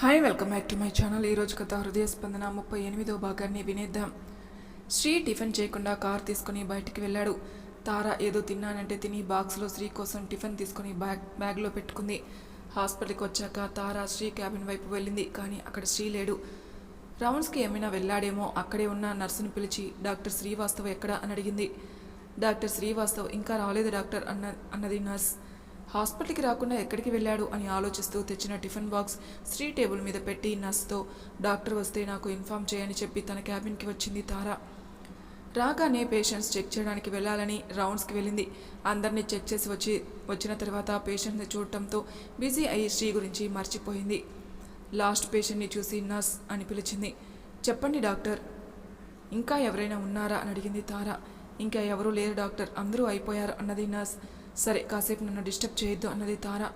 Hi welcome back to my channel ఈరోజు కథ హృదయ స్పందన ముప్పై ఎనిమిదో భాగాన్ని వినేద్దాం. శ్రీ టిఫిన్ చేయకుండా కార్ తీసుకుని బయటికి వెళ్ళాడు. తార ఏదో తిన్నానంటే తిని బాక్స్లో శ్రీ కోసం టిఫిన్ తీసుకుని బ్యాగ్ బ్యాగ్లో పెట్టుకుంది. హాస్పిటల్కి వచ్చాక తార శ్రీ క్యాబిన్ వైపు వెళ్ళింది కానీ అక్కడ శ్రీ లేడు. రౌండ్స్కి ఏమైనా వెళ్ళాడేమో అక్కడే ఉన్న నర్సును పిలిచి డాక్టర్ శ్రీవాస్తవ్ ఎక్కడ? అని అడిగింది. డాక్టర్ శ్రీవాస్తవ్ ఇంకా రాలేదు డాక్టర్ అన్న అన్నది నర్స్. హాస్పిటల్కి రాకుండా ఎక్కడికి వెళ్ళాడు అని ఆలోచిస్తూ తెచ్చిన టిఫిన్ బాక్స్ శ్రీ టేబుల్ మీద పెట్టి నర్స్తో డాక్టర్ వస్తే నాకు ఇన్ఫామ్ చేయని చెప్పి తన క్యాబిన్కి వచ్చింది తార. రాగానే పేషెంట్స్ చెక్ చేయడానికి వెళ్ళాలని రౌండ్స్కి వెళ్ళింది. అందరినీ చెక్ చేసి వచ్చి వచ్చిన తర్వాత పేషెంట్ని చూడటంతో బిజీ అయ్యి శ్రీ గురించి మర్చిపోయింది. లాస్ట్ పేషెంట్ని చూసి నర్స్ అని పిలిచింది. చెప్పండి డాక్టర్. ఇంకా ఎవరైనా ఉన్నారా? అని అడిగింది తార. ఇంకా ఎవరూ లేరు డాక్టర్. అందరూ అయిపోయారు అన్నది నర్స్. సరే కాసేపు నన్ను డిస్టర్బ్ చేయొద్దు అన్నది తార.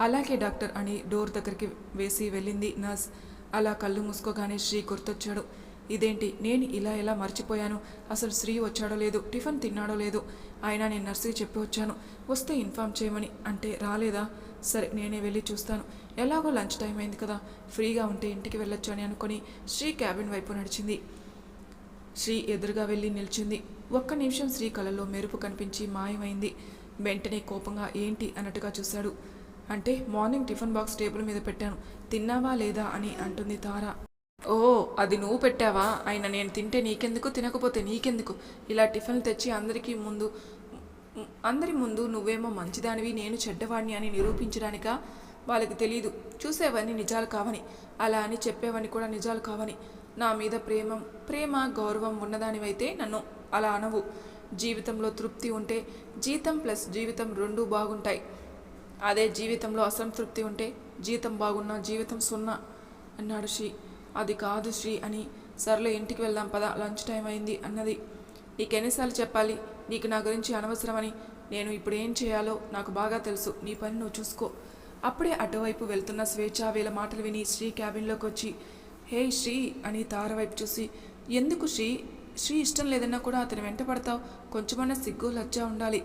అలాగే డాక్టర్ అని డోర్ దగ్గరికి వేసి వెళ్ళింది నర్స్. అలా కళ్ళు మూసుకోగానే శ్రీ గుర్తొచ్చాడు. ఇదేంటి నేను ఇలా ఎలా మర్చిపోయాను? అసలు శ్రీ వచ్చాడో లేదు టిఫిన్ తిన్నాడో లేదు. అయినా నేను నర్సుకి చెప్పి వచ్చాను. వస్తే ఇన్ఫామ్ చేయమని. అంటే రాలేదా? సరే నేనే వెళ్ళి చూస్తాను. ఎలాగో లంచ్ టైం అయింది కదా. ఫ్రీగా ఉంటే ఇంటికి వెళ్ళొచ్చు అని అనుకుని శ్రీ క్యాబిన్ వైపు నడిచింది. శ్రీ ఎదురుగా వెళ్ళి నిల్చుంది. ఒక్క నిమిషం శ్రీ కళలో మెరుపు కనిపించి మాయమైంది. వెంటనే కోపంగా ఏంటి? అన్నట్టుగా చూశాడు. అంటే మార్నింగ్ టిఫిన్ బాక్స్ టేబుల్ మీద పెట్టాను. తిన్నావా లేదా? అని అంటుంది తార. ఓ అది నువ్వు పెట్టావా? ఆయన నేను తింటే నీకెందుకు? తినకపోతే నీకెందుకు? ఇలా టిఫిన్ తెచ్చి అందరికీ ముందు అందరి ముందు నువ్వేమో మంచిదానివి నేను చెడ్డవాడిని అని నిరూపించడానికా? వాళ్ళకి తెలియదు చూసేవన్నీ నిజాలు కావని. అలా అని చెప్పేవన్నీ కూడా నిజాలు కావని. నా మీద ప్రేమ ప్రేమ గౌరవం ఉన్నదానివైతే నన్ను అలా అనవు. జీవితంలో తృప్తి ఉంటే జీతం ప్లస్ జీవితం రెండూ బాగుంటాయి. అదే జీవితంలో అసంతృప్తి ఉంటే జీతం బాగున్నా జీవితం సున్నా అన్నాడు శ్రీ. అది కాదు శ్రీ అని సర్లే ఇంటికి వెళ్దాం పద లంచ్ టైం అయింది అన్నది. నీకెన్నిసార్లు చెప్పాలి? నీకు నా గురించి అనవసరమని. నేను ఇప్పుడు ఏం చేయాలో నాకు బాగా తెలుసు. నీ పని నువ్వు చూసుకో. అప్పుడే అటువైపు వెళ్తున్న స్వేచ్ఛ వీళ్ళ మాటలు విని శ్రీ క్యాబిన్లోకి వచ్చి హే శ్రీ అని తార వైపు చూసి ఎందుకు శ్రీ? శ్రీ ఇష్టం లేదన్నా కూడా అతని వెంట పడతావు. కొంచెమన్నా సిగ్గు లజ్జ ఉండాలి.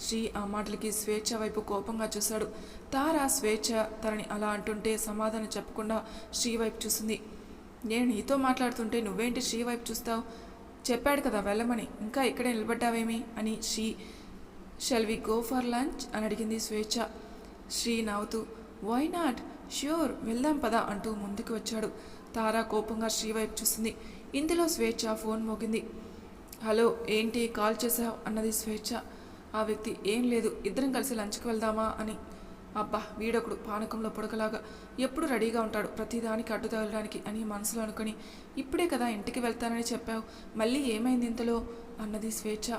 శ్రీ ఆ మాటలకి స్వేచ్ఛ వైపు కోపంగా చూశాడు. తార స్వేచ్ఛ తనని అలా అంటుంటే సమాధానం చెప్పకుండా శ్రీ వైపు చూసింది. నేను నీతో మాట్లాడుతుంటే నువ్వేంటి శ్రీ వైపు చూస్తావు? చెప్పాడు కదా వెళ్ళమని. ఇంకా ఇక్కడే నిలబడ్డావేమి? అని Sri shall we go for lunch అని అడిగింది స్వేచ్ఛ. శ్రీ నవ్వుతూ వై నాట్ ష్యూర్ వెళ్దాం పదా అంటూ ముందుకు వచ్చాడు. తారా కోపంగా శ్రీ వైపు చూసింది. ఇందులో స్వేచ్ఛ ఫోన్ మోగింది. హలో ఏంటి కాల్ చేసావు అన్నది స్వేచ్ఛ. ఆ వ్యక్తి ఏం లేదు ఇద్దరం కలిసి లంచ్కి వెళ్దామా? అని. అబ్బా వీడొకడు పానకంలో పొడకలాగా ఎప్పుడు రెడీగా ఉంటాడు ప్రతిదానికి అడ్డు తగలడానికి అని మనసులో అనుకుని. ఇప్పుడే కదా ఇంటికి వెళ్తానని చెప్పావు. మళ్ళీ ఏమైంది ఇంతలో? అన్నది స్వేచ్ఛ.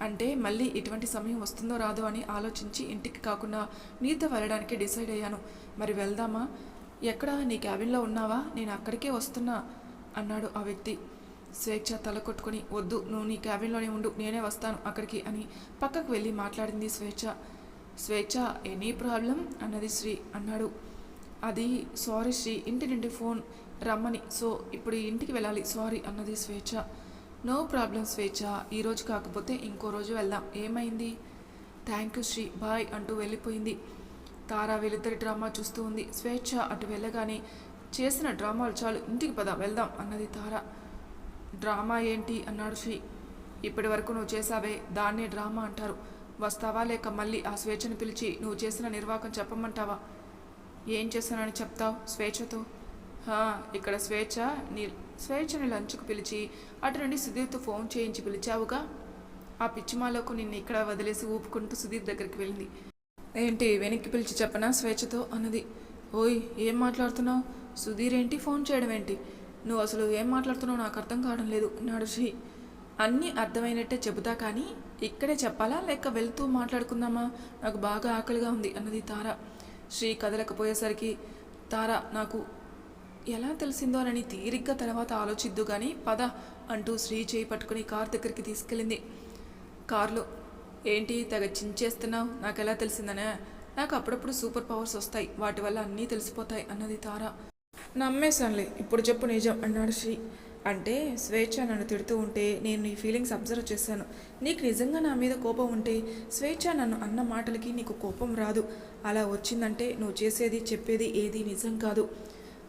అంటే మళ్ళీ ఇటువంటి సమయం వస్తుందో రాదో అని ఆలోచించి ఇంటికి కాకుండా నీతో వెళ్ళడానికి డిసైడ్ అయ్యాను. మరి వెళ్దామా? ఎక్కడ? నీ క్యాబిన్లో ఉన్నావా? నేను అక్కడికే వస్తున్నా. అన్నాడు ఆ వ్యక్తి. స్వేచ్ఛ తల కొట్టుకొని వద్దు నువ్వు నీ క్యాబిన్లోనే ఉండు నేనే వస్తాను అక్కడికి అని పక్కకు వెళ్ళి మాట్లాడింది స్వేచ్ఛ. స్వేచ్ఛ ఎనీ ప్రాబ్లం? అన్నది శ్రీ అన్నాడు. అది సారీ శ్రీ ఇంటి నుండి ఫోన్ రమ్మని సో ఇప్పుడు ఇంటికి వెళ్ళాలి సారీ అన్నది స్వేచ్ఛ. నో ప్రాబ్లం స్వేచ్ఛ ఈరోజు కాకపోతే ఇంకో రోజు వెళ్దాం ఏమైంది? థ్యాంక్ యూ శ్రీ బాయ్ అంటూ వెళ్ళిపోయింది. తారా వీళ్ళిద్దరి డ్రామా చూస్తూ ఉంది. స్వేచ్ఛ అటు వెళ్ళగానే చేసిన డ్రామాలు చాలు. ఇంటికి పద వెళ్దాం అన్నది తార. డ్రామా ఏంటి? అన్నాడు శ్రీ. ఇప్పటి వరకు నువ్వు చేసావే దాన్నే డ్రామా అంటారు. వస్తావా లేక మళ్ళీ ఆ స్వేచ్ఛను పిలిచి నువ్వు చేసిన నిర్వాకం చెప్పమంటావా? ఏం చేశానని చెప్తావు స్వేచ్ఛతో? ఇక్కడ స్వేచ్ఛ నీ స్వేచ్ఛని లంచ్కు పిలిచి అటు నుండి సుధీర్తో ఫోన్ చేయించి పిలిచావుగా? ఆ పిచ్చిమాలకు నిన్ను ఇక్కడ వదిలేసి ఊపుకుంటూ సుధీర్ దగ్గరికి వెళ్ళింది. ఏంటి వెనక్కి పిలిచి చెప్పనా స్వేచ్ఛతో? అన్నది. ఓయ్ ఏం మాట్లాడుతున్నావు? సుధీర్ ఏంటి ఫోన్ చేయడం ఏంటి నువ్వు అసలు ఏం మాట్లాడుతున్నావు నాకు అర్థం కావడం లేదు నాడు శ్రీ అన్నీ అర్థమైనట్టే చెబుతా కానీ ఇక్కడే చెప్పాలా? లేక వెళ్తూ మాట్లాడుకుందామా? నాకు బాగా ఆకలిగా ఉంది అన్నది తార. శ్రీ కదలకపోయేసరికి తార నాకు ఎలా తెలిసిందో అని తీరిగ్గా తర్వాత ఆలోచిద్దు కానీ పద అంటూ శ్రీ చేయి పట్టుకుని కార్ దగ్గరికి తీసుకెళ్ళింది. కారులో ఏంటి తెగ చించేస్తున్నావు? నాకు ఎలా తెలిసిందనే? నాకు అప్పుడప్పుడు సూపర్ పవర్స్ వస్తాయి వాటి వల్ల అన్నీ తెలిసిపోతాయి అన్నది తార. నమ్మేశానులే. ఇప్పుడు చెప్పు నిజం. అన్నాడు శ్రీ అంటే స్వేచ్ఛ నన్ను తిడుతూ ఉంటే నేను నీ ఫీలింగ్స్ అబ్జర్వ్ చేశాను. నీకు నిజంగా నా మీద కోపం ఉంటే స్వేచ్ఛ నన్ను అన్న మాటలకి నీకు కోపం రాదు. అలా వచ్చిందంటే నువ్వు చేసేది చెప్పేది ఏది నిజం కాదు.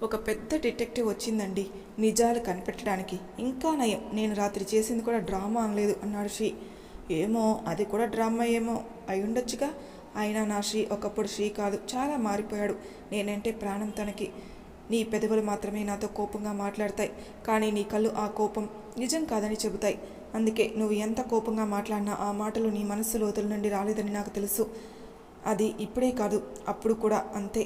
ఒక పెద్ద డిటెక్టివ్ వచ్చిందండి నిజాలు కనిపెట్టడానికి. ఇంకా నయం. నేను రాత్రి చేసింది కూడా డ్రామా అనలేదు. అన్నాడు శ్రీ ఏమో అది కూడా డ్రామా ఏమో. అయి ఉండొచ్చుగా. అయినా నా శ్రీ ఒకప్పుడు శ్రీ కాదు. చాలా మారిపోయాడు. నేనంటే ప్రాణం తనకి. నీ పెదవులు మాత్రమే నాతో కోపంగా మాట్లాడతాయి కానీ నీ కళ్ళు ఆ కోపం నిజం కాదని చెబుతాయి. అందుకే నువ్వు ఎంత కోపంగా మాట్లాడినా ఆ మాటలు నీ మనస్సు లోతుల నుండి రాలేదని నాకు తెలుసు. అది ఇప్పుడే కాదు అప్పుడు కూడా అంతే.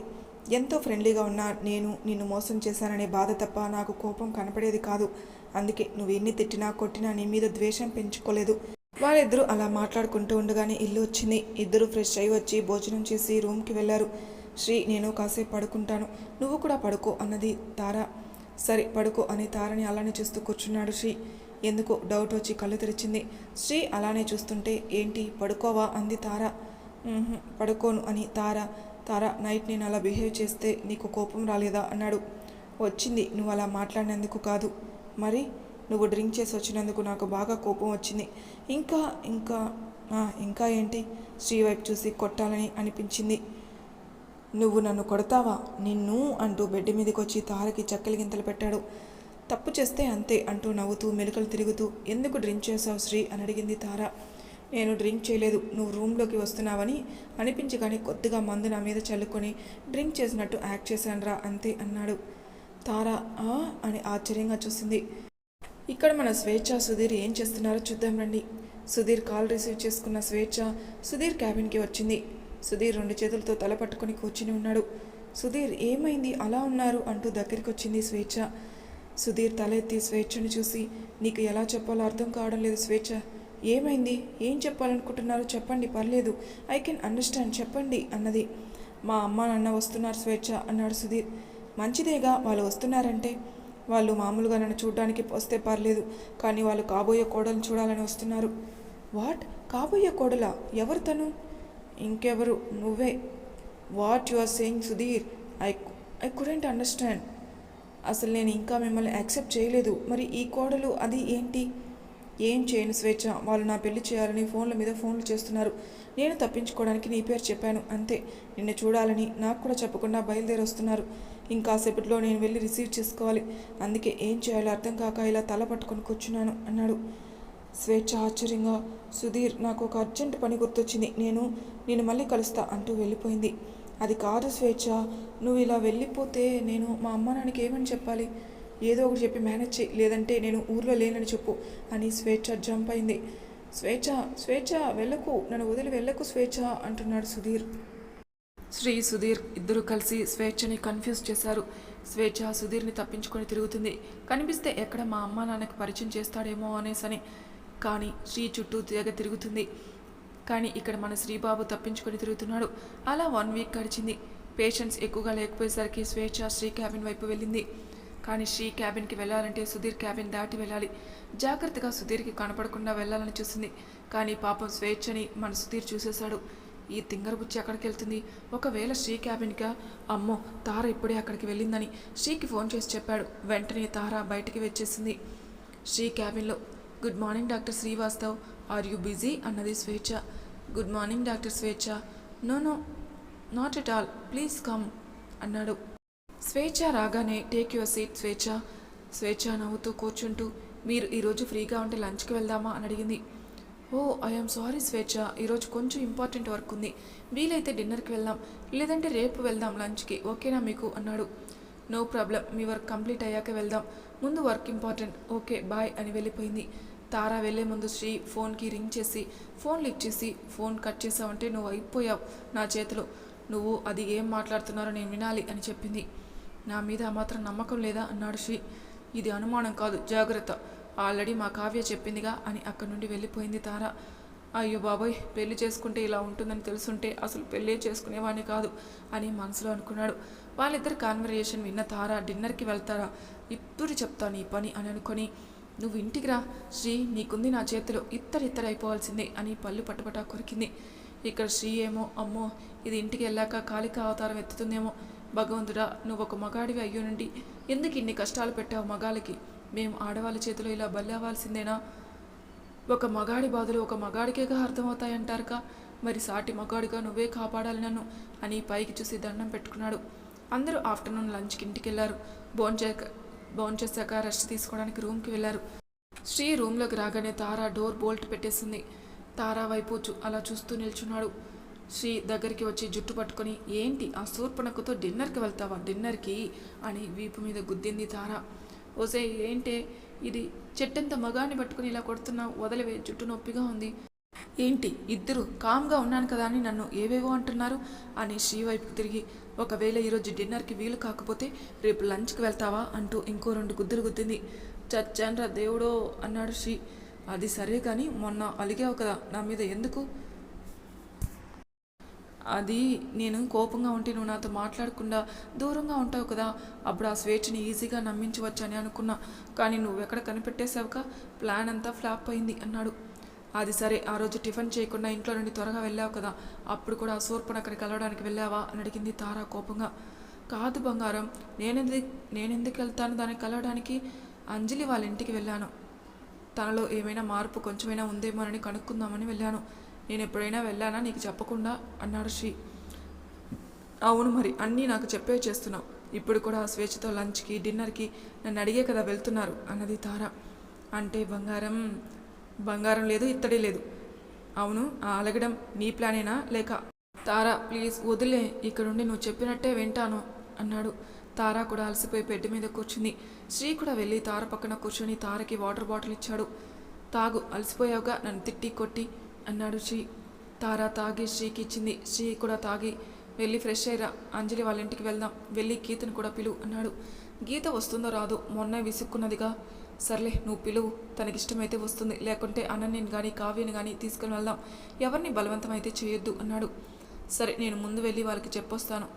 ఎంతో ఫ్రెండ్లీగా ఉన్నా నేను నిన్ను మోసం చేశాననే బాధ తప్ప నాకు కోపం కనపడేది కాదు. అందుకే నువ్వు ఎన్ని తిట్టినా కొట్టినా నీ మీద ద్వేషం పెంచుకోలేదు. వాళ్ళిద్దరూ అలా మాట్లాడుకుంటూ ఉండగానే ఇల్లు వచ్చింది. ఇద్దరు ఫ్రెష్ అయి వచ్చి భోజనం చేసి రూమ్కి వెళ్ళారు. శ్రీ నేను కాసేపు పడుకుంటాను. నువ్వు కూడా పడుకో అన్నది తార. సరే పడుకో అని తారని అలానే చూస్తూ కూర్చున్నాడు శ్రీ. ఎందుకో డౌట్ వచ్చి కళ్ళు తెరిచింది. శ్రీ అలానే చూస్తుంటే ఏంటి పడుకోవా అంది తార. పడుకోను అని తార. తార నైట్ నేను అలా బిహేవ్ చేస్తే నీకు కోపం రాలేదా అన్నాడు. వచ్చింది నువ్వు అలా మాట్లాడినందుకు కాదు. మరి? నువ్వు డ్రింక్ చేసి వచ్చినందుకు నాకు బాగా కోపం వచ్చింది. ఇంకా ఇంకా ఇంకా ఏంటి? శ్రీ వైపు చూసి కొట్టాలని అనిపించింది. నువ్వు నన్ను కొడతావా? నిన్ను అంటూ బెడ్ మీదకి వచ్చి తారకి చక్కలి గింతలు పెట్టాడు. తప్పు చేస్తే అంతే అంటూ నవ్వుతూ మెలికలు తిరుగుతూ ఎందుకు డ్రింక్ చేసావు శ్రీ అని అడిగింది తార. నేను డ్రింక్ చేయలేదు. నువ్వు రూమ్లోకి వస్తున్నావని అనిపించి కానీ కొద్దిగా మందు నా మీద చల్లుకొని డ్రింక్ చేసినట్టు యాక్ట్ చేశానురా అంతే అన్నాడు. తార "ఆ?" అని ఆశ్చర్యంగా చూసింది. ఇక్కడ మన స్వేచ్ఛ సుధీర్ ఏం చేస్తున్నారో చూద్దాం రండి. సుధీర్ కాల్ రిసీవ్ చేసుకున్న స్వేచ్ఛ సుధీర్ క్యాబిన్కి వచ్చింది. సుధీర్ రెండు చేతులతో తల పట్టుకొని కూర్చుని ఉన్నాడు. సుధీర్ ఏమైంది? అలా ఉన్నారు? అంటూ దగ్గరికి వచ్చింది స్వేచ్ఛ. సుధీర్ తల ఎత్తి స్వేచ్ఛను చూసి నీకు ఎలా చెప్పాలో అర్థం కావడం లేదు స్వేచ్ఛ. ఏమైంది? ఏం చెప్పాలనుకుంటున్నారో? చెప్పండి పర్లేదు. ఐ కెన్ అండర్స్టాండ్ చెప్పండి అన్నది. మా అమ్మ నాన్న వస్తున్నారు స్వేచ్ఛ అన్నాడు సుధీర్. మంచిదేగా వాళ్ళు వస్తున్నారంటే. వాళ్ళు మామూలుగా నన్ను చూడడానికి వస్తే పర్లేదు కానీ వాళ్ళు కాబోయే కోడలను చూడాలని వస్తున్నారు. వాట్? కాబోయే కోడలా? ఎవరు తను? ఇంకెవరు? నువ్వే. What you are saying Sudheer? I I couldn't understand అసలు నేను ఇంకా మిమ్మల్ని యాక్సెప్ట్ చేయలేదు. మరి ఈ కోడలు అది ఏంటి? ఏం చేయను స్వేచ్ఛ? వాళ్ళు నా పెళ్ళి చేయాలని ఫోన్ల మీద ఫోన్లు చేస్తున్నారు. నేను తప్పించుకోవడానికి నీ పేరు చెప్పాను. అంతే. నిన్ను చూడాలని నాకు కూడా చెప్పకుండా బయలుదేరి వస్తున్నారు ఇంకాసేపట్లో నేను వెళ్ళి రిసీవ్ చేసుకోవాలి. అందుకే ఏం చేయాలో అర్థం కాక ఇలా తల పట్టుకొని కూర్చున్నాను అన్నాడు. స్వేచ్ఛ ఆశ్చర్యంగా సుధీర్ నాకు ఒక అర్జెంట్ పని గుర్తొచ్చింది. నేను నేను మళ్ళీ కలుస్తా అంటూ వెళ్ళిపోయింది. అది కాదు స్వేచ్ఛ. నువ్వు ఇలా వెళ్ళిపోతే నేను మా అమ్మ నాన్నకి ఏమని చెప్పాలి? ఏదో ఒకటి చెప్పి మేనేజ్ చేయి. లేదంటే నేను ఊర్లో లేనని చెప్పు అని స్వేచ్ఛ జంప్ అయింది. స్వేచ్ఛ స్వేచ్ఛ వెళ్ళకు. నన్ను వదిలి వెళ్ళకు స్వేచ్ఛ అంటున్నాడు సుధీర్. శ్రీ సుధీర్ ఇద్దరు కలిసి స్వేచ్ఛని కన్ఫ్యూజ్ చేశారు. స్వేచ్ఛ సుధీర్ని తప్పించుకొని తిరుగుతుంది. కనిపిస్తే ఎక్కడ మా అమ్మ నాన్నకి పరిచయం చేస్తాడేమో అనేసని కానీ శ్రీ చుట్టూ తెగ తిరుగుతుంది. కానీ ఇక్కడ మన శ్రీబాబు తప్పించుకొని తిరుగుతున్నాడు. అలా వన్ వీక్ గడిచింది. పేషెంట్స్ ఎక్కువగా లేకపోయేసరికి స్వేచ్ఛ శ్రీ క్యాబిన్ వైపు వెళ్ళింది. కానీ శ్రీ క్యాబిన్కి వెళ్ళాలంటే సుధీర్ క్యాబిన్ దాటి వెళ్ళాలి. జాగ్రత్తగా సుధీర్కి కనపడకుండా వెళ్ళాలని చూసింది. కానీ పాపం స్వేచ్ఛని మన సుధీర్ చూసేశాడు. ఈ తింగరబుచ్చి అక్కడికి వెళ్తుంది? ఒకవేళ శ్రీ క్యాబిన్గా అమ్మో తార ఇప్పుడే అక్కడికి వెళ్ళిందని శ్రీకి ఫోన్ చేసి చెప్పాడు. వెంటనే తార బయటికి వచ్చేసింది. Sri క్యాబిన్లో good morning doctor Srivastav are you busy అన్నది Swechha good morning doctor Swechha no no not at all please come అన్నాడు స్వేచ్ఛ రాగానే టేక్ యువర్ సీట్ స్వేచ్ఛ స్వేచ్ఛ నవ్వుతూ కూర్చుంటూ మీరు ఈరోజు ఫ్రీగా ఉంటే లంచ్కి వెళ్దామా అని అడిగింది. ఓ ఐఎమ్ సారీ స్వేచ్ఛ ఈరోజు కొంచెం ఇంపార్టెంట్ వర్క్ ఉంది. వీలైతే డిన్నర్కి వెళ్దాం. లేదంటే రేపు వెళ్దాం లంచ్కి. ఓకేనా మీకు? అన్నాడు. నో ప్రాబ్లం మీ వర్క్ కంప్లీట్ అయ్యాక వెళ్దాం. ముందు వర్క్ ఇంపార్టెంట్ ఓకే బాయ్ అని వెళ్ళిపోయింది. తారా వెళ్ళే ముందు శ్రీ ఫోన్కి రింగ్ చేసి ఫోన్ లిఫ్ట్ చేసి ఫోన్ కట్ చేసావంటే నువ్వు అయిపోయావు నా చేతిలో. నువ్వు అది ఏం మాట్లాడుతున్నారో నేను వినాలి అని చెప్పింది. నా మీద మాత్రం నమ్మకం లేదా? అన్నాడు శ్రీ. ఇది అనుమానం కాదు జాగ్రత్త. ఆల్రెడీ మా కావ్య చెప్పిందిగా అని అక్కడి నుండి వెళ్ళిపోయింది తారా. అయ్యో బాబోయ్ పెళ్ళి చేసుకుంటే ఇలా ఉంటుందని తెలుసుంటే అసలు పెళ్ళే చేసుకునేవాడిని కాదు అని మనసులో అనుకున్నాడు. వాళ్ళిద్దరు కాన్వర్జేషన్ విన్న తారా డిన్నర్కి వెళ్తారా? ఇప్పుడు చెప్తాను ఈ పని అని అనుకొని నువ్వు ఇంటికి రా శ్రీ నీకుంది నా చేతిలో ఇత్తరిత్తరు అయిపోవాల్సిందే అని పళ్ళు పట్టుపటా కొరికింది. ఇక్కడ శ్రీ ఏమో అమ్మో ఇది ఇంటికి వెళ్ళాక కాళిక అవతారం ఎత్తుతుందేమో. భగవంతుడా నువ్వు ఒక మగాడివి అయ్యో నుండి ఎందుకు ఇన్ని కష్టాలు పెట్టావు మగాళ్ళకి? మేము ఆడవాళ్ళ చేతిలో ఇలా బలి అవ్వాల్సిందేనా? ఒక మగాడి బాధలు ఒక మగాడికేగా అర్థమవుతాయంటారుగా మరి సాటి మగాడిగా నువ్వే కాపాడాలి నన్ను అని పైకి చూసి దండం పెట్టుకున్నాడు. అందరూ ఆఫ్టర్నూన్ లంచ్కి ఇంటికి వెళ్ళారు. భోంచేక భోంచేశాక రెస్ట్ తీసుకోవడానికి రూమ్కి వెళ్ళారు. శ్రీ రూమ్లోకి రాగానే తారా డోర్ బోల్ట్ పెట్టేసింది. తారా వైపు అలా చూస్తూ నిల్చున్నాడు. శ్రీ దగ్గరికి వచ్చి జుట్టు పట్టుకొని ఏంటి ఆ సూర్పణకుతో డిన్నర్కి వెళ్తావా? డిన్నర్కి? అని వీపు మీద గుద్దింది తారా. ఓసే ఏంటే? ఇది చెట్టంత మగాన్ని పట్టుకుని ఇలా కొడుతున్నావు? వదిలివే జుట్టు నొప్పిగా ఉంది. ఏంటి? ఇద్దరు కామ్గా ఉన్నాను కదా అని నన్ను ఏవేవో అంటున్నారు అని శ్రీ వైపు తిరిగి ఒకవేళ ఈరోజు డిన్నర్కి వీలు కాకపోతే రేపు లంచ్కి వెళ్తావా? అంటూ ఇంకో రెండు గుద్దులు గుద్దింది. చచ్చాన్రా దేవుడో అన్నాడు శ్రీ. అది సరే కానీ మొన్న అలిగావు కదా నా మీద ఎందుకు? అది నేను కోపంగా ఉంటే నువ్వు నాతో మాట్లాడకుండా దూరంగా ఉంటావు కదా అప్పుడు ఆ స్వేచ్ఛని ఈజీగా నమ్మించవచ్చని అనుకున్నా. కానీ నువ్వు ఎక్కడ ప్లాన్ అంతా ఫ్లాప్ అయింది అన్నాడు. అది సరే ఆ రోజు టిఫిన్ చేయకుండా ఇంట్లో నుండి త్వరగా వెళ్ళావు కదా. అప్పుడు కూడా ఆ అక్కడికి కలవడానికి వెళ్ళావా? అని అడిగింది తారా కోపంగా. కాదు బంగారం నేనెందు నేనెందుకు వెళ్తాను? దాన్ని కలవడానికి అంజలి వాళ్ళ ఇంటికి వెళ్ళాను. తనలో ఏమైనా మార్పు కొంచెమైనా ఉందేమోనని కనుక్కుందామని వెళ్ళాను. నేను ఎప్పుడైనా వెళ్ళానా నీకు చెప్పకుండా? అన్నాడు శ్రీ. అవును మరి అన్నీ నాకు చెప్పే చేస్తున్నావు. ఇప్పుడు కూడా ఆ స్వేచ్ఛతో లంచ్కి డిన్నర్కి నన్ను అడిగే కదా వెళ్తున్నారు అన్నది తార. అంటే బంగారం బంగారం లేదు ఇత్తడి లేదు. అవును ఆ అలగడం నీ ప్లానేనా? లేక తారా ప్లీజ్ వదిలే ఇక్కడుండి నువ్వు చెప్పినట్టే వింటాను అన్నాడు. తారా కూడా అలసిపోయి బెడ్ మీద కూర్చుంది. శ్రీ కూడా వెళ్ళి తార పక్కన కూర్చొని తారకి వాటర్ బాటిల్ ఇచ్చాడు. తాగు అలసిపోయావుగా నన్ను తిట్టి కొట్టి అన్నాడు శ్రీ. తారా తాగి శ్రీకి ఇచ్చింది. శ్రీ కూడా తాగి వెళ్ళి ఫ్రెష్ అయ్యరా అంజలి వాళ్ళ ఇంటికి వెళ్దాం వెళ్ళి గీతను కూడా పిలువు అన్నాడు. గీత వస్తుందో రాదు మొన్న విసుక్కున్నదిగా సర్లే నువ్వు పిలువు. తనకిష్టమైతే వస్తుంది. లేకుంటే అనన్యని కానీ కావ్యని కానీ తీసుకుని వెళ్దాం. ఎవరిని బలవంతమైతే చేయొద్దు అన్నాడు. సరే నేను ముందు వెళ్ళి వాళ్ళకి చెప్పొస్తాను.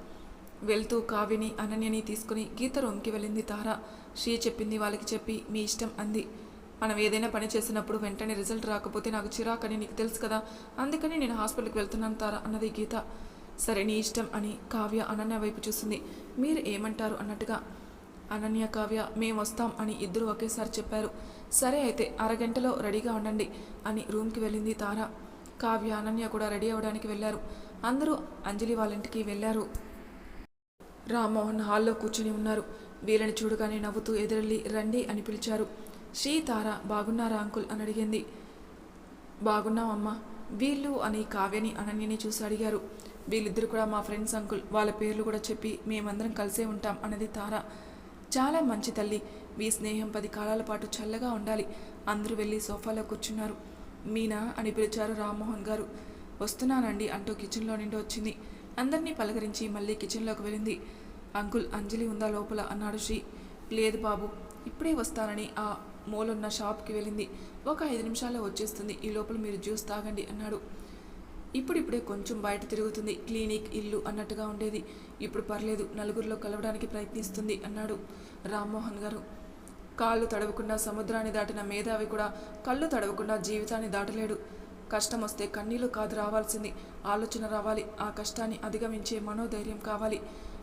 వెళ్తూ కావ్యని అనన్యని తీసుకుని గీత రూమ్కి వెళ్ళింది తార. షీ చెప్పింది వాళ్ళకి చెప్పి మీ ఇష్టం అంది. మనం ఏదైనా పని చేసినప్పుడు వెంటనే రిజల్ట్ రాకపోతే నాకు చిరాకని నీకు తెలుసు కదా. అందుకని నేను హాస్పిటల్కి వెళ్తున్నాను తారా అన్నది గీత. సరే నీ ఇష్టం అని కావ్య అనన్య వైపు చూసింది. మీరు ఏమంటారు అన్నట్టుగా అనన్య కావ్య మేము వస్తాం అని ఇద్దరు ఒకేసారి చెప్పారు. సరే అయితే అరగంటలో రెడీగా ఉండండి అని రూమ్కి వెళ్ళింది తార. కావ్య అనన్య కూడా రెడీ అవ్వడానికి వెళ్ళారు. అందరూ అంజలి వాళ్ళ ఇంటికి వెళ్ళారు. రామ్మోహన్ హాల్లో కూర్చుని ఉన్నారు. వీళ్ళని చూడగానే నవ్వుతూ ఎదురెళ్ళి రండి అని పిలిచారు. శ్రీ తార బాగున్నారా అంకుల్? అని అడిగింది. బాగున్నామమ్మా వీళ్ళు అని కావ్యని అనన్యని చూసి అడిగారు. వీళ్ళిద్దరు కూడా మా ఫ్రెండ్స్ అంకుల్ వాళ్ళ పేర్లు కూడా చెప్పి మేమందరం కలిసే ఉంటాం అన్నది తార. చాలా మంచి తల్లి. మీ స్నేహం పది కాలాల పాటు చల్లగా ఉండాలి. అందరూ వెళ్ళి సోఫాలో కూర్చున్నారు. మీనా అని పిలిచారు రామ్మోహన్ గారు. వస్తున్నానండి అంటూ కిచెన్లో నుండి వచ్చింది. అందరినీ పలకరించి మళ్ళీ కిచెన్లోకి వెళ్ళింది. అంకుల్ అంజలి ఉందా లోపల? అన్నాడు శ్రీ. లేదు బాబు ఇప్పుడే వస్తానని ఆ మూలున్న షాప్కి వెళ్ళింది. ఒక ఐదు నిమిషాల్లో వచ్చేస్తుంది. ఈ లోపల మీరు జ్యూస్ తాగండి అన్నాడు. ఇప్పుడిప్పుడే కొంచెం బయట తిరుగుతుంది. క్లినిక్ ఇల్లు అన్నట్టుగా ఉండేది. ఇప్పుడు పర్లేదు నలుగురిలో కలవడానికి ప్రయత్నిస్తుంది అన్నాడు రామ్మోహన్ గారు. కాళ్ళు తడవకుండా సముద్రాన్ని దాటిన మేధావి కూడా కళ్ళు తడవకుండా జీవితాన్ని దాటలేడు. కష్టం వస్తే కన్నీళ్ళు కాదు రావాల్సింది. ఆలోచన రావాలి. ఆ కష్టాన్ని అధిగమించే మనోధైర్యం కావాలి.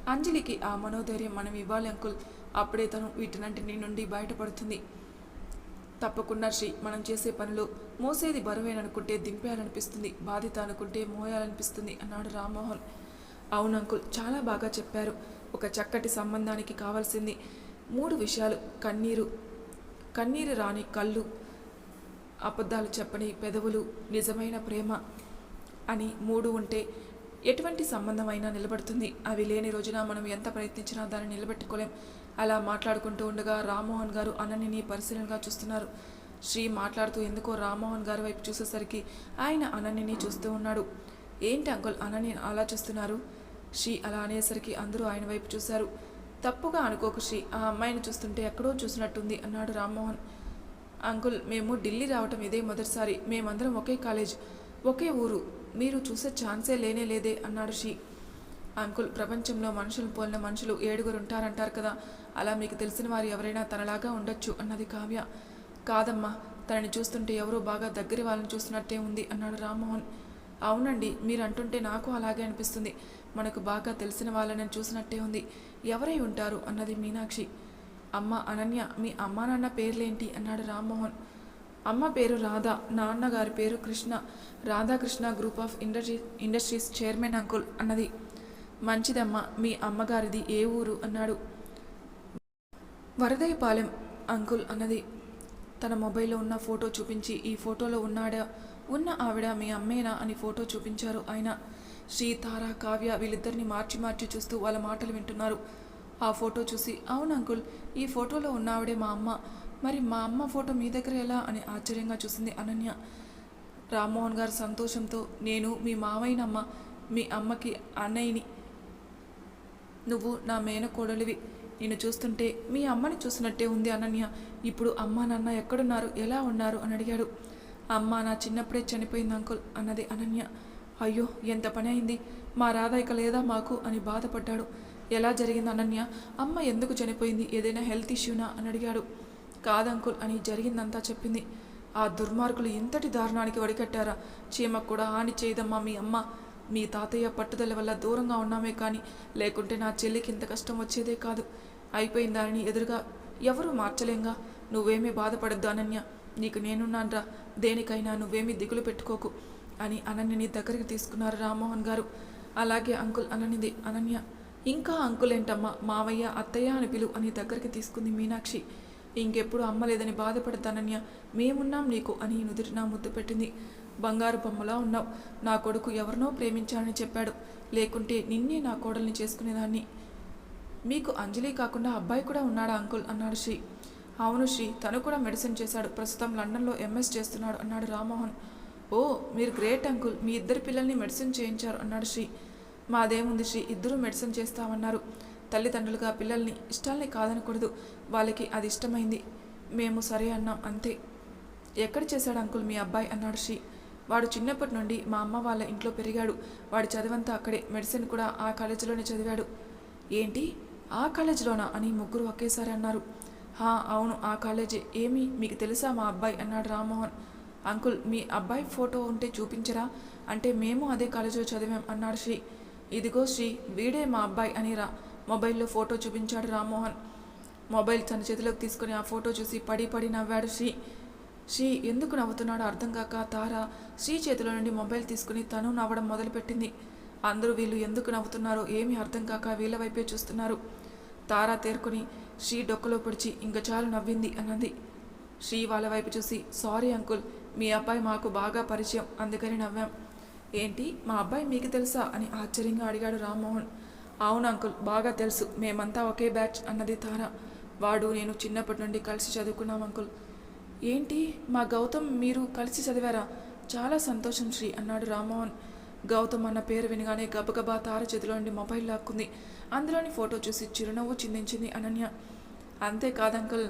అంజలికి ఆ మనోధైర్యం మనం ఇవ్వాలి అంకుల్. అప్పుడే తను వీటినంటిని నుండి బయటపడుతుంది. తప్పకుండా శ్రీ మనం చేసే పనులు మోసేది బరువేననుకుంటే దింపేయాలనిపిస్తుంది బాధిత అనుకుంటే మోయాలనిపిస్తుంది అన్నాడు రామ్మోహన్. అవును అంకుల్ చాలా బాగా చెప్పారు. ఒక చక్కటి సంబంధానికి కావాల్సింది మూడు విషయాలు. కన్నీరు కన్నీరు రాని కళ్ళు అబద్ధాలు చెప్పని పెదవులు నిజమైన ప్రేమ అని మూడు ఉంటే ఎటువంటి సంబంధమైనా నిలబడుతుంది. అవి లేని రోజున మనం ఎంత ప్రయత్నించినా దాన్ని నిలబెట్టుకోలేం. అలా మాట్లాడుకుంటూ ఉండగా రామ్మోహన్ గారు అనన్యని పరిశీలనగా చూస్తున్నారు. శ్రీ మాట్లాడుతూ ఎందుకో రామ్మోహన్ గారి వైపు చూసేసరికి ఆయన అనన్యని చూస్తూ ఉన్నాడు. ఏంటి అంకుల్ అనన్య అలా చూస్తున్నారు? శ్రీ అలా అనేసరికి అందరూ ఆయన వైపు చూశారు. తప్పుగా అనుకోకు శ్రీ ఆ అమ్మాయిని చూస్తుంటే ఎక్కడో చూసినట్టుంది అన్నాడు రామ్మోహన్. అంకుల్ మేము ఢిల్లీ రావటం ఇదే మొదటిసారి. మేమందరం ఒకే కాలేజ్ ఒకే ఊరు. మీరు చూసే ఛాన్సే లేనే లేదే అన్నాడు శ్రీ. అంకుల్ ప్రపంచంలో మనుషులు పోలిన మనుషులు ఏడుగురు ఉంటారంటారు కదా. అలా మీకు తెలిసిన వారు ఎవరైనా తనలాగా ఉండొచ్చు అన్నది కావ్య. కాదమ్మా తనని చూస్తుంటే ఎవరో బాగా దగ్గర వాళ్ళని చూస్తున్నట్టే ఉంది అన్నాడు రామ్మోహన్. అవునండి మీరు అంటుంటే నాకు అలాగే అనిపిస్తుంది. మనకు బాగా తెలిసిన వాళ్ళని చూసినట్టే ఉంది. ఎవరై ఉంటారు అన్నది మీనాక్షి. అమ్మ అనన్య మీ అమ్మా నాన్న పేర్లేంటి అన్నాడు రామ్మోహన్. అమ్మ పేరు రాధా నాన్న గారి పేరు Krishna. Radhakrishna group of industry industries chairman uncle అన్నది. మంచిదమ్మా మీ అమ్మగారిది ఏ ఊరు? అన్నాడు. వరదయ్యపాలెం అంకుల్ అన్నది. తన మొబైల్లో ఉన్న ఫోటో చూపించి ఈ ఫోటోలో ఉన్నాడా ఉన్న ఆవిడ మీ అమ్మేనా అని ఫోటో చూపించారు ఆయన. శ్రీ తార కావ్య వీళ్ళిద్దరిని మార్చి మార్చి చూస్తూ వాళ్ళ మాటలు వింటున్నారు. ఆ ఫోటో చూసి అవును అంకుల్ ఈ ఫోటోలో ఉన్న ఆవిడే మా అమ్మ. మరి మా అమ్మ ఫోటో మీ దగ్గర ఎలా? అని ఆశ్చర్యంగా చూసింది అనన్య. రామ్మోహన్ గారు సంతోషంతో నేను మీ మావయ్యనమ్మ మీ అమ్మకి అన్నయ్యని నువ్వు నా మేనకోడలివి. నిన్ను చూస్తుంటే మీ అమ్మని చూసినట్టే ఉంది అనన్య. ఇప్పుడు అమ్మ నాన్న ఎక్కడున్నారు? ఎలా ఉన్నారు? అని అడిగాడు. అమ్మ నా చిన్నప్పుడే చనిపోయింది అంకుల్ అన్నది అనన్య. అయ్యో ఎంత పని అయింది? మా రాధ ఇక లేదా మాకు? అని బాధపడ్డాడు. ఎలా జరిగింది అనన్య? అమ్మ ఎందుకు చనిపోయింది? ఏదైనా హెల్త్ ఇష్యూనా? అని అడిగాడు. కాదంకుల్ అని జరిగిందంతా చెప్పింది. ఆ దుర్మార్గులు ఇంతటి దారుణానికి వడికట్టారా? చీమకు కూడా హాని చేయదమ్మా మీ అమ్మ. మీ తాతయ్య పట్టుదల వల్ల దూరంగా ఉన్నామే కానీ లేకుంటే నా చెల్లికి ఇంత కష్టం వచ్చేదే కాదు. అయిపోయిన ఎదురుగా ఎవరూ మార్చలేంగా? నువ్వేమీ బాధపడద్దు అనన్య. నీకు నేనున్నాన్రా. దేనికైనా నువ్వేమీ దిగులు పెట్టుకోకు అని అనన్యని దగ్గరికి తీసుకున్నారు రామ్మోహన్ గారు. అలాగే అంకుల్ అననిది అనన్య. ఇంకా అంకుల్ ఏంటమ్మా మావయ్య అత్తయ్య అని పిలు అని దగ్గరికి తీసుకుంది మీనాక్షి. ఇంకెప్పుడు అమ్మలేదని బాధపడతానన్య మేమున్నాం నీకు అని నుదిరిన ముద్దు పెట్టింది. బంగారు బొమ్మలా ఉన్నావు. నా కొడుకు ఎవరినో ప్రేమించానని చెప్పాడు. లేకుంటే నిన్నే నా కోడల్ని చేసుకునేదాన్ని. మీకు అంజలి కాకుండా అబ్బాయి కూడా ఉన్నాడా అంకుల్? అన్నాడు శ్రీ. అవును శ్రీ తను కూడా మెడిసిన్ చేశాడు. ప్రస్తుతం లండన్లో ఎంఎస్ చేస్తున్నాడు అన్నాడు రామ్మోహన్. ఓ మీరు గ్రేట్ అంకుల్. మీ ఇద్దరు పిల్లల్ని మెడిసిన్ చేయించారు అన్నాడు శ్రీ. మాదేముంది శ్రీ ఇద్దరూ మెడిసిన్ చేస్తామన్నారు. తల్లిదండ్రులుగా పిల్లల్ని ఇష్టాల్ని కాదనకూడదు. వాళ్ళకి అది ఇష్టమైంది. మేము సరే అన్నాం అంతే. ఎక్కడ చేశాడు అంకుల్ మీ అబ్బాయి? అన్నాడు శ్రీ. వాడు చిన్నప్పటి నుండి మా అమ్మ వాళ్ళ ఇంట్లో పెరిగాడు. వాడి చదివంతా అక్కడే. మెడిసిన్ కూడా ఆ కాలేజీలోనే చదివాడు. ఏంటి? ఆ కాలేజీలోనా అని ముగ్గురు ఒకేసారి అన్నారు. హా అవును ఆ కాలేజీ. ఏమి? మీకు తెలుసా మా అబ్బాయి? అన్నాడు రామ్మోహన్. అంకుల్ మీ అబ్బాయి ఫోటో ఉంటే చూపించరా? అంటే మేము అదే కాలేజీలో చదివాం అన్నాడు శ్రీ. ఇదిగో శ్రీ వీడే మా అబ్బాయి అని రా. మొబైల్లో ఫోటో చూపించాడు రామ్మోహన్. మొబైల్ తన చేతిలోకి తీసుకుని ఆ ఫోటో చూసి పడి పడి నవ్వాడు శ్రీ. శ్రీ ఎందుకు నవ్వుతున్నాడో అర్థం కాక తార శ్రీ చేతిలో నుండి మొబైల్ తీసుకుని తను నవ్వడం మొదలుపెట్టింది. అందరూ వీళ్ళు ఎందుకు నవ్వుతున్నారో ఏమీ అర్థం కాక వీళ్ళ వైపే చూస్తున్నారు. తార తేరుకుని శ్రీ డొక్కలో పొడిచి ఇంక చాలు నవ్వింది అన్నది. శ్రీ వాళ్ళ వైపు చూసి సారీ అంకుల్ మీ అబ్బాయి మాకు బాగా పరిచయం అందుకని నవ్వాం. ఏంటి? మా అబ్బాయి మీకు తెలుసా? అని ఆశ్చర్యంగా అడిగాడు రామ్మోహన్. అవును అంకుల్ బాగా తెలుసు. మేమంతా ఒకే బ్యాచ్ అన్నది తార. వాడు నేను చిన్నప్పటి నుండి కలిసి చదువుకున్నాం అంకుల్. ఏంటి? మా గౌతమ్ మీరు కలిసి చదివారా? చాలా సంతోషం శ్రీ అన్నాడు రామ్మోహన్. గౌతమ్ అన్న పేరు వినగానే గబగబా తార చేతిలో నుండి మొబైల్ లాక్కుంది. అందులోని ఫోటో చూసి చిరునవ్వు చిందించింది అనన్య. అంతేకాదు అంకుల్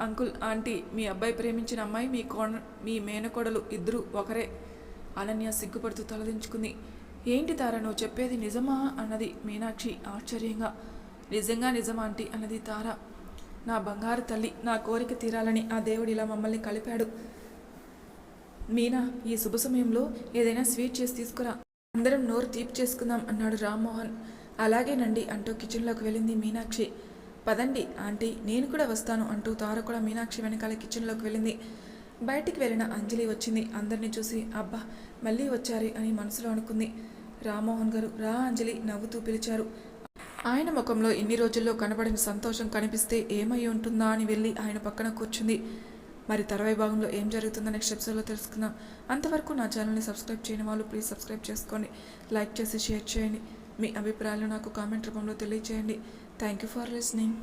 అంకుల్ ఆంటీ మీ అబ్బాయి ప్రేమించిన అమ్మాయి మీ కోణ మీ మేనకోడలు ఇద్దరు ఒకరే. అనన్య సిగ్గుపడుతూ తలదించుకుంది ఏంటి తార నువ్వు చెప్పేది నిజమా? అన్నది మీనాక్షి ఆశ్చర్యంగా. నిజంగా నిజమా ఆంటీ? అన్నది తార. నా బంగారు తల్లి నా కోరిక తీరాలని ఆ దేవుడు ఇలా మమ్మల్ని కలిపాడు. మీనా ఈ శుభ సమయంలో ఏదైనా స్వీట్ చేసి తీసుకురా. అందరం నోరు తీపి చేసుకుందాం అన్నాడు రామ్మోహన్. అలాగేనండి అంటూ కిచెన్లోకి వెళ్ళింది మీనాక్షి. పదండి ఆంటీ నేను కూడా వస్తాను అంటూ తార కూడా మీనాక్షి వెనకాల కిచెన్లోకి వెళ్ళింది. బయటికి వెళ్ళిన అంజలి వచ్చింది. అందరినీ చూసి అబ్బా మళ్ళీ వచ్చారే అని మనసులో అనుకుంది. రామ్మోహన్ గారు రా అంజలి నవ్వుతూ పిలిచారు. ఆయన ముఖంలో ఇన్ని రోజుల్లో కనబడిన సంతోషం కనిపిస్తే ఏమై ఉంటుందా అని వెళ్ళి ఆయన పక్కన కూర్చుంది. మరి తర్వాయి భాగంలో ఏం జరుగుతుందో నెక్స్ట్ ఎపిసోడ్లో తెలుసుకుందాం. అంతవరకు నా ఛానల్ని సబ్స్క్రైబ్ చేయని వాళ్ళు ప్లీజ్ సబ్స్క్రైబ్ చేసుకోండి. లైక్ చేసి షేర్ చేయండి. మీ అభిప్రాయాలు నాకు కామెంట్ రూపంలో తెలియజేయండి థ్యాంక్ యూ ఫర్ లిస్నింగ్